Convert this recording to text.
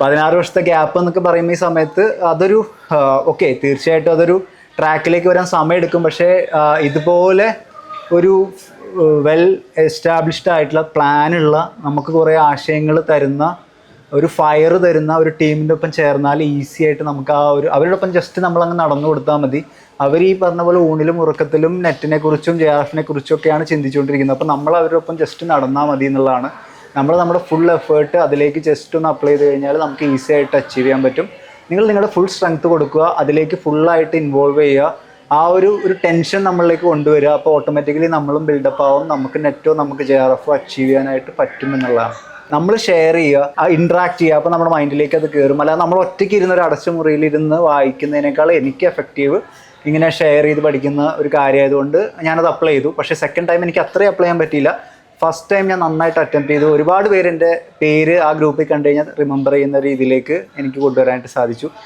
പതിനാറ് വർഷത്തെ ഗ്യാപ്പ് എന്നൊക്കെ പറയുമ്പോൾ ഈ സമയത്ത് അതൊരു ഓക്കെ തീർച്ചയായിട്ടും അതൊരു ട്രാക്കിലേക്ക് വരാൻ സമയമെടുക്കും. പക്ഷേ ഇതുപോലെ ഒരു വെൽ എസ്റ്റാബ്ലിഷ്ഡ് ആയിട്ടുള്ള പ്ലാനുള്ള നമുക്ക് കുറേ ആശയങ്ങൾ തരുന്ന ഒരു ഫയർ തരുന്ന ഒരു ടീമിന്റെ ഒപ്പം ചേർന്നാൽ ഈസി ആയിട്ട് നമുക്ക് ആ ഒരു അവരുടെ ഒപ്പം ജസ്റ്റ് നമ്മളങ്ങ് നടന്നു കൊടുത്താൽ മതി. അവർ ഈ പറഞ്ഞ പോലെ ഊണിലും ഉറക്കത്തിലും നെറ്റിനെ കുറിച്ചും ജെ ആർ എഫിനെ കുറിച്ചും ഒക്കെയാണ് ചിന്തിച്ചുകൊണ്ടിരിക്കുന്നത്. അപ്പോൾ നമ്മൾ അവരുടെ ഒപ്പം ജസ്റ്റ് നടന്നാൽ മതി എന്നുള്ളതാണ് നമ്മൾ നമ്മുടെ ഫുൾ എഫേർട്ട് അതിലേക്ക് ജസ്റ്റ് ഒന്ന് അപ്ലൈ ചെയ്ത് കഴിഞ്ഞാൽ നമുക്ക് ഈസി ആയിട്ട് അച്ചീവ് ചെയ്യാൻ പറ്റും. നിങ്ങൾ നിങ്ങളുടെ ഫുൾ സ്ട്രെങ്ത് കൊടുക്കുക അതിലേക്ക് ഫുള്ളായിട്ട് ഇൻവോൾവ് ചെയ്യുക. ആ ഒരു ഒരു ടെൻഷൻ നമ്മളിലേക്ക് കൊണ്ടുവരിക. അപ്പോൾ ഓട്ടോമാറ്റിക്കലി നമ്മളും ബിൽഡപ്പ് ആവും. നമുക്ക് നെറ്റോ നമുക്ക് ജെ ആർ എഫോ അച്ചീവ് ചെയ്യാനായിട്ട് പറ്റും എന്നുള്ളതാണ്. നമ്മൾ ഷെയർ ചെയ്യുക ഇൻട്രാക്ട് ചെയ്യുക. അപ്പോൾ നമ്മുടെ മൈൻഡിലേക്ക് അത് കയറും അല്ലാതെ നമ്മൾ ഒറ്റയ്ക്ക് ഇരുന്ന് ഒരു അടച്ച മുറിയിൽ ഇരുന്ന് വായിക്കുന്നതിനേക്കാൾ എനിക്ക് എഫക്റ്റീവ് ഇങ്ങനെ ഷെയർ ചെയ്ത് പഠിക്കുന്ന ഒരു കാര്യമായതുകൊണ്ട് ഞാനത് അപ്ലൈ ചെയ്തു. പക്ഷേ സെക്കൻഡ് ടൈം എനിക്ക് അത്രയും അപ്ലൈ ചെയ്യാൻ പറ്റിയില്ല. ഫസ്റ്റ് ടൈം ഞാൻ നന്നായിട്ട് അറ്റംപ്റ്റ് ചെയ്തു. ഒരുപാട് പേരെന്റെ പേര് ആ ഗ്രൂപ്പിൽ കണ്ടു കഴിഞ്ഞാൽ റിമെമ്പർ ചെയ്യുന്ന രീതിയിലേക്ക് എനിക്ക് കൊണ്ടുവരാനായിട്ട് സാധിച്ചു.